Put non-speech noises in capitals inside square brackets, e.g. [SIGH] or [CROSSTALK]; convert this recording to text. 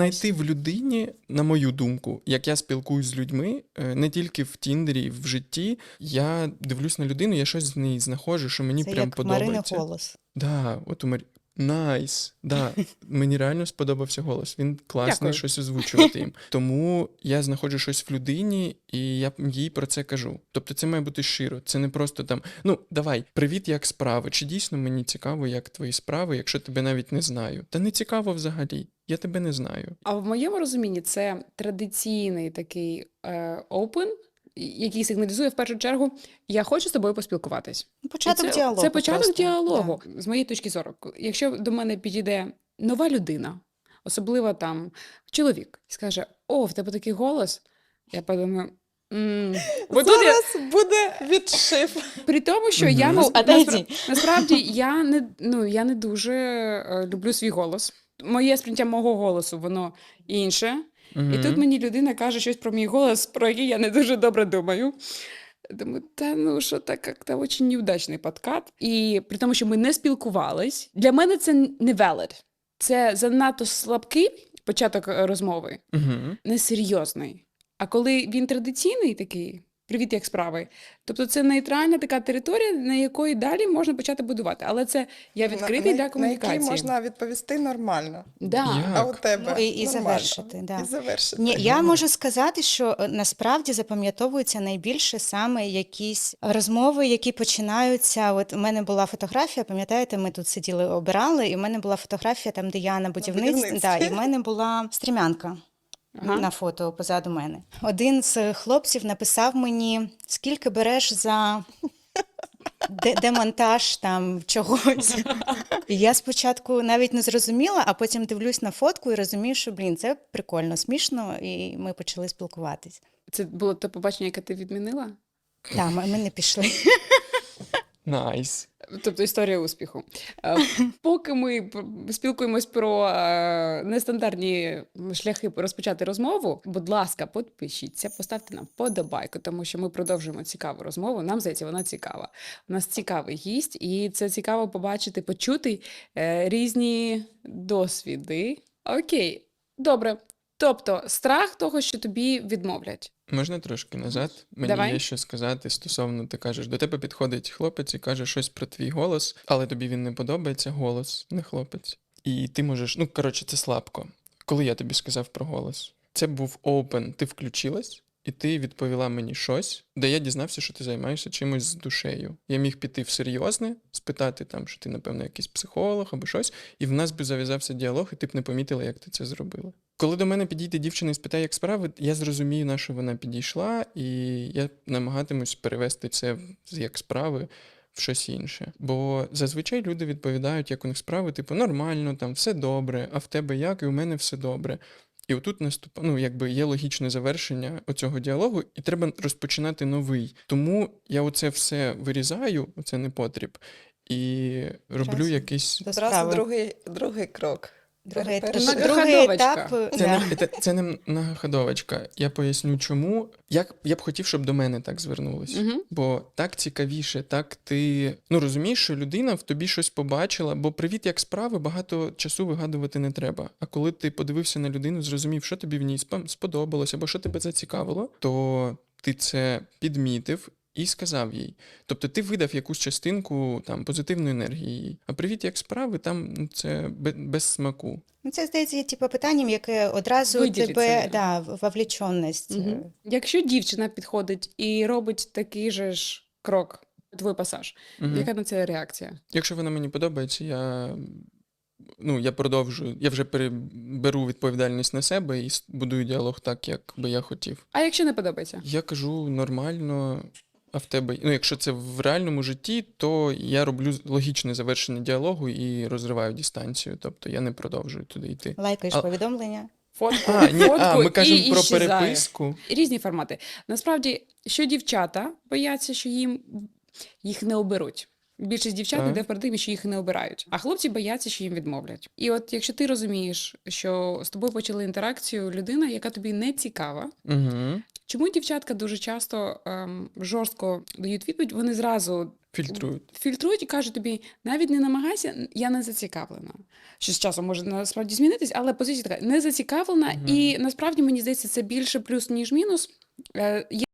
Знайти в людині, на мою думку, як я спілкуюсь з людьми, е, не тільки в Тіндері, в житті, я дивлюсь на людину, я щось в ній знаходжу, що мені Це прям як подобається. голос. Да, от у Марі... Найс. Да. Мені реально сподобався голос. Він класний, Дякую. щось озвучувати їм. [LAUGHS] Тому я знаходжу щось в людині, і я їй про це кажу. Тобто це має бути щиро. Це не просто там, ну давай, привіт, як справи. Чи дійсно мені цікаво, як твої справи, якщо тебе навіть не знаю? Та не цікаво взагалі. Я тебе не знаю. А в моєму розумінні це традиційний такий е, open, який сигналізує в першу чергу: я хочу з тобою поспілкуватись. Ну, Початок це, діалогу. Це початок просто. діалогу. З моєї точки зору, якщо до мене підійде нова людина, особливо там чоловік, і скаже: О, в тебе такий голос. Я подумаю. «М, бо тут я, буде відшив. при тому, що Мгм. я Ну, нас- отойди. наспра- насправді я не, ну, я не дуже е, люблю свій голос. Моє сприйняття мого голосу, воно інше. І тут мені людина каже щось про мій голос, про який я не дуже добре думаю. Думаю, та ну що так як-то дуже неудачний подкат. І при тому, що ми не спілкувались, для мене це не valid. Це занадто слабкий початок е, розмови, Мгм. несерйозний. А коли він традиційний такий. Привіт, як справи. Тобто це нейтральна така територія, на якої далі можна почати будувати. Але це я відкритий на, для На комунікації. який можна відповісти нормально. Да. Я- А у тебе Ну, і- і завершити, да. І завершити. Ні, я можу сказати, що е, насправді запам'ятовуються найбільше саме якісь розмови, які починаються. От у мене була фотографія, пам'ятаєте, ми тут сиділи, обирали, і в мене була фотографія там, де я на будівництві. будівництві. Да, і в мене була стрімянка. Ага. на фото позаду мене. Один з хлопців написав мені, скільки береш за демонтаж там чогось. І я спочатку навіть не зрозуміла, а потім дивлюсь на фотку і розумію, що блін, це прикольно, смішно, і ми почали спілкуватись. Це було те побачення, яке ти відмінила? Так, ми, ми не пішли. Найс. Тобто історія успіху. Е, Поки ми спілкуємось про е, нестандартні шляхи розпочати розмову, будь ласка, підпишіться, поставте нам подобайку, тому що ми продовжуємо цікаву розмову. Нам здається, вона цікава. У нас цікавий гість, і це цікаво побачити, почути е, різні досвіди. Окей, добре. Тобто, страх того, що тобі відмовлять. Можна трошки назад? Мені Давай. є що сказати стосовно, ти кажеш, до тебе підходить хлопець і каже щось про твій голос, але тобі він не подобається голос, не хлопець. І ти можеш, ну коротше, це слабко. Коли я тобі сказав про голос, це був open, ти включилась, і ти відповіла мені щось, де я дізнався, що ти займаєшся чимось з душею. Я міг піти в серйозне, спитати там, що ти, напевно, якийсь психолог або щось, і в нас би зав'язався діалог, і ти б не помітила, як ти це зробила. Коли до мене підійде дівчина і спитає, як справи, я зрозумію, на що вона підійшла, і я намагатимусь перевести це з як справи в щось інше. Бо зазвичай люди відповідають, як у них справи, типу, нормально, там все добре, а в тебе як, і у мене все добре. І отут наступ... ну, якби є логічне завершення оцього діалогу, і треба розпочинати новий. Тому я оце все вирізаю, оце непотріб, і роблю Раз. якийсь До другий, другий крок. Другий, другий етап. Це, да. не, це, це не находовочка. Я поясню, чому. Як я б хотів, щоб до мене так звернулись. Угу. Бо так цікавіше, так ти ну розумієш, що людина в тобі щось побачила, бо привіт, як справи, багато часу вигадувати не треба. А коли ти подивився на людину, зрозумів, що тобі в ній сподобалось, або що тебе зацікавило, то ти це підмітив. І сказав їй. Тобто ти видав якусь частинку там позитивної енергії. їй. А привіт, як справи, там ну, це без смаку. Ну, це здається є типу питанням, яке одразу Виділиться, тебе да. вовлеченість. Угу. Якщо дівчина підходить і робить такий же ж крок, твій пасаж, Мгм. яка на це реакція? Якщо вона мені подобається, я, ну, я продовжую, я вже беру відповідальність на себе і будую діалог так, як би я хотів. А якщо не подобається? Я кажу нормально, а в тебе, ну, якщо це в реальному житті, то я роблю логічне завершення діалогу і розриваю дистанцію. Тобто я не продовжую туди йти. Лайкаєш А- повідомлення. Фотку, А, ні, а ми кажемо і про іщезає. переписку. Різні формати. Насправді, що дівчата бояться, що їм їх не оберуть. Більшість дівчат Так. йде в парадигмі, що їх не обирають, а хлопці бояться, що їм відмовлять. І от якщо ти розумієш, що з тобою почали інтеракцію людина, яка тобі не цікава, Угу. Чому дівчатка дуже часто ем, жорстко дають відповідь? Вони зразу Фільтрують. фільтрують і кажуть тобі, навіть не намагайся, я не зацікавлена. Що з часом може насправді змінитись, але позиція така не зацікавлена, угу. і насправді мені здається, це більше плюс, ніж мінус. Е,